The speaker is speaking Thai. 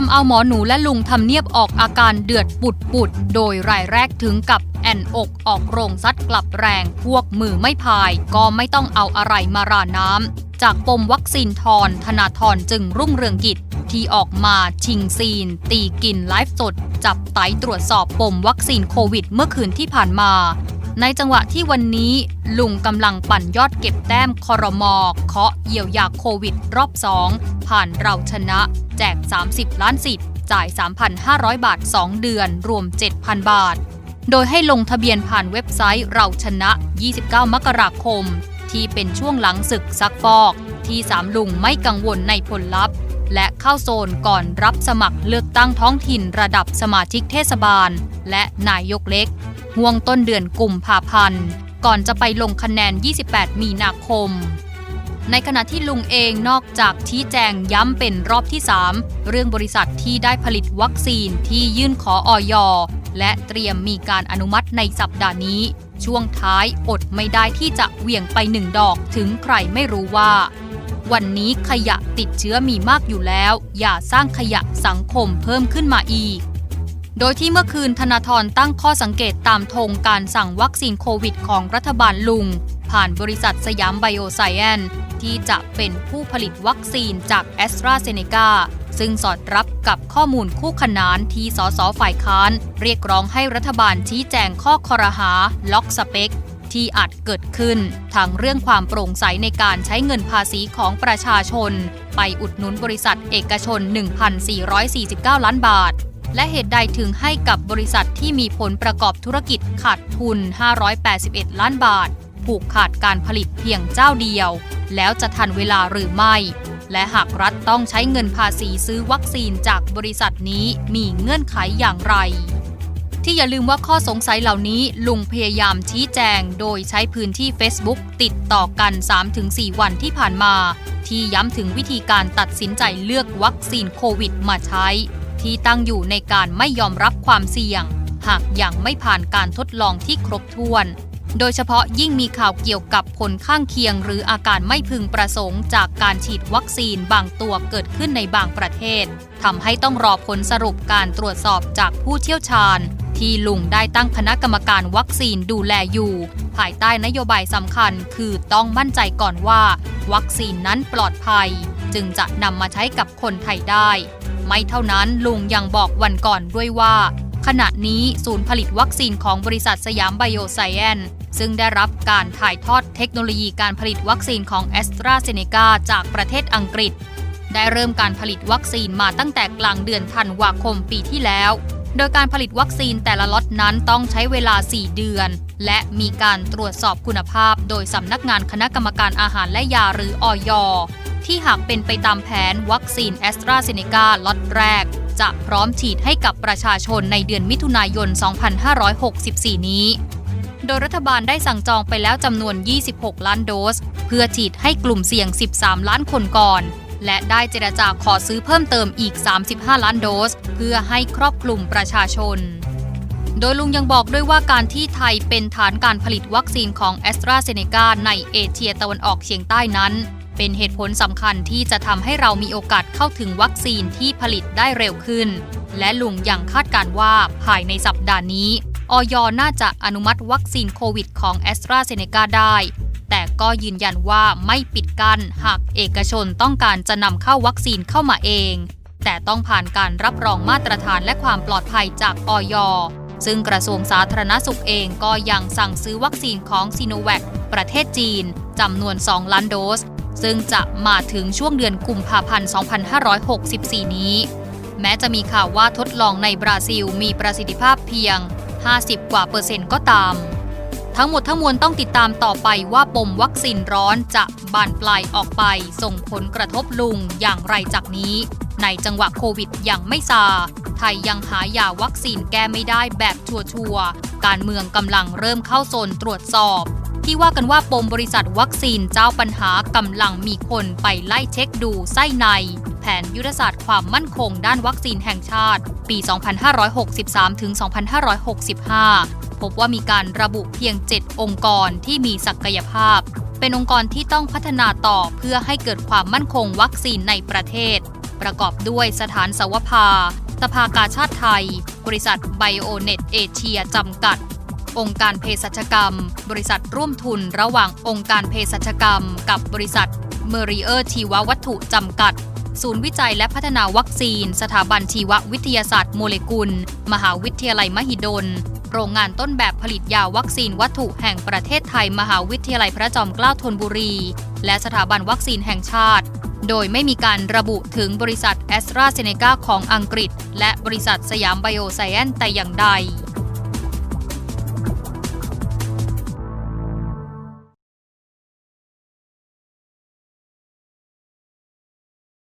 ทำเอาหมอหนูและลุงทำเนียบออกอาการเดือดปุดปุด โดยรายแรกถึงกับแอนอกออกโรงซัดกลับแรง พวกมือไม่พาย ก็ไม่ต้องเอาอะไรมาราน้ำ จากปมวัคซีนทอนธนาธรจึงรุ่งเรืองกิจ ที่ออกมาชิงซีน ตีกินไลฟ์สด จับไตตรวจสอบปมวัคซีนโควิดเมื่อคืนที่ผ่านมา ในจังหวะที่วันนี้ลุงกำลังปั่นยอดเก็บแต้มคอรมอเคาะเยียวยาโควิดรอบ2ผ่านเราชนะ แจก 30 ล้านสิทธิ์จ่าย 3,500 บาท 2 เดือน รวม 7,000 บาท โดยให้ลงทะเบียนผ่านเว็บไซต์เราชนะ 29 มกราคม ที่เป็นช่วงหลังศึกซักฟอก ที่สามลุงไม่กังวลในผลลัพธ์ และเข้าโซนก่อนรับสมัครเลือกตั้งท้องถิ่นระดับสมาชิกเทศบาล และนายกเล็ก ห่วงต้นเดือนกุมภาพันธ์ ก่อนจะไปลงคะแนน 28 มีนาคม ในขณะที่ลุงเองนอกจากชี้แจงย้ำเป็นรอบที่ 3 เรื่องบริษัทที่ได้ผลิตวัคซีนที่ยื่นขอออยและเตรียมมีการอนุมัติในสัปดาห์นี้ ช่วงท้ายอดไม่ได้ที่จะเหวี่ยงไปหนึ่งดอกถึงใครไม่รู้ว่า วันนี้ขยะติดเชื้อมีมากอยู่แล้ว อย่าสร้างขยะสังคมเพิ่มขึ้นมาอีก โดยที่เมื่อคืนธนาธรตั้งข้อสังเกตตามธงการสั่งวัคซีนโควิดของรัฐบาลลุง ผ่านบริษัทสยามไบโอไซแอนที่จะเป็นผู้ผลิตวัคซีนจากแอสตราเซเนกาซึ่งสอดรับกับข้อมูลคู่ขนานที่สสฝ่ายค้าน เรียกร้องให้รัฐบาลชี้แจงข้อคอรหา ล็อกสเปค ที่อาจเกิดขึ้นทั้งเรื่องความโปร่งใสในการใช้เงินภาษีของประชาชน ไปอุดหนุนบริษัทเอกชน 1,449 ล้านบาท และเหตุใดถึงให้กับบริษัทที่มีผลประกอบธุรกิจขาดทุน 581 ล้านบาท ผูกขาดการผลิตเพียงเจ้าเดียว แล้วจะทันเวลาหรือไม่ และหากรัฐต้องใช้เงินภาษีซื้อวัคซีนจากบริษัทนี้มีเงื่อนไขอย่างไร ที่อย่าลืมว่าข้อสงสัยเหล่านี้ลุงพยายามชี้แจงโดยใช้พื้นที่ Facebook ติดต่อกัน 3-4 วันที่ผ่านมา ที่ย้ำถึงวิธีการตัดสินใจเลือกวัคซีนโควิดมาใช้ ที่ตั้งอยู่ในการไม่ยอมรับความเสี่ยง หากยังไม่ผ่านการทดลองที่ครบถ้วน โดยเฉพาะยิ่งมีข่าวเกี่ยวกับผลข้างเคียง หรืออาการไม่พึงประสงค์จากการฉีดวัคซีนบางตัวเกิดขึ้นในบางประเทศทำให้ต้องรอผลสรุปการตรวจสอบจากผู้เชี่ยวชาญ ที่ลุงได้ตั้งคณะกรรมการวัคซีนดูแลอยู่ ภายใต้นโยบายสำคัญคือต้องมั่นใจก่อนว่า วัคซีนนั้นปลอดภัย จึงจะนำมาใช้กับคนไทยได้ ไม่เท่านั้นลุงยังบอกวันก่อนด้วยว่า ขณะนี้ศูนย์ผลิตวัคซีนของบริษัทสยามไบโอไซแอนซึ่งได้รับการถ่ายทอดเทคโนโลยีการผลิตวัคซีนของแอสตราเซเนกาจากประเทศอังกฤษ ได้เริ่มการผลิตวัคซีนมาตั้งแต่กลางเดือนธันวาคมปีที่แล้ว โดยการผลิตวัคซีนแต่ละล็อตนั้นต้องใช้เวลา 4 เดือน และมีการตรวจสอบคุณภาพ โดยสำนักงานคณะกรรมการอาหารและยาหรืออย ที่หากเป็นไปตามแผนวัคซีนแอสตราเซเนกาล็อตแรก จะพร้อมฉีดให้กับประชาชนในเดือนมิถุนายน 2564 นี้ โดยรัฐบาลได้สั่งจองไปแล้วจำนวน 26 ล้านโดส เพื่อฉีดให้กลุ่มเสี่ยง 13 ล้านคนก่อน และได้เจรจาขอซื้อเพิ่มเติมอีก 35 ล้านโดส เพื่อให้ครอบคลุมประชาชนโดยลุงยังบอกด้วยว่าการที่ไทยเป็นฐานการผลิตวัคซีนของแอสตราเซเนกาในเอเชียตะวันออกเฉียงใต้นั้น เป็นเหตุผลสำคัญที่จะทำให้เรามีโอกาสเข้าถึงวัคซีนที่ผลิตได้เร็วขึ้น และลุงยังคาดการณ์ว่าภายในสัปดาห์นี้ออยน่าจะอนุมัติวัคซีนโควิดของแอสตราเซเนกาได้ แต่ก็ยืนยันว่าไม่ปิดกั้นหากเอกชนต้องการจะนำเข้าวัคซีนเข้ามาเอง แต่ต้องผ่านการรับรองมาตรฐานและความปลอดภัยจากออยซึ่งกระทรวงสาธารณสุขเองก็ยังสั่งซื้อวัคซีนของซีโนแวคประเทศจีนจำนวน 2 ล้านโดส ซึ่งจะมาถึงช่วงเดือนกุมภาพันธ์ 2564 นี้ แม้จะมีข่าวว่าทดลองในบราซิลมีประสิทธิภาพเพียง 50 กว่าเปอร์เซ็นต์ก็ตาม ทั้งหมดทั้งมวลต้องติดตามต่อไปว่าปมวัคซีนร้อนจะบานปลายออกไป ส่งผลกระทบลุงอย่างไรจากนี้ ในจังหวะโควิดยังไม่ซา ไทยยังหายาวัคซีนแก้ไม่ได้แบบชัวร์ๆการเมืองกำลังเริ่มเข้าโซนตรวจสอบ ที่ว่ากันว่าปมบริษัทวัคซีนเจ้าปัญหากำลังมีคนไปไล่เช็คดูไส้ใน แผนยุทธศาสตร์ความมั่นคงด้านวัคซีนแห่งชาติ ปี 2563 ถึง 2565 พบว่ามีการระบุเพียง 7 องค์กรที่มีศักยภาพ เป็นองค์กรที่ต้องพัฒนาต่อเพื่อให้เกิดความมั่นคงวัคซีนในประเทศ ประกอบด้วยสถานสวภาสภากาชาติไทย บริษัทไบโอเน็ตเอเชียจำกัด องค์การเภสัชกรรม บริษัทร่วมทุนระหว่างองค์การเภสัชกรรม กับบริษัทเมอริเออร์ชีววัตถุจำกัด ศูนย์วิจัยและพัฒนาวัคซีน สถาบันชีววิทยาศาสตร์โมเลกุล มหาวิทยาลัยมหิดล โรงงานต้นแบบผลิตยาวัคซีนวัตถุแห่งประเทศไทย มหาวิทยาลัยพระจอมเกล้าธนบุรี และสถาบันวัคซีนแห่งชาติ โดยไม่มีการระบุถึงบริษัทแอสตราเซเนกาของอังกฤษ และบริษัทสยามไบโอไซแอนแต่อย่างใด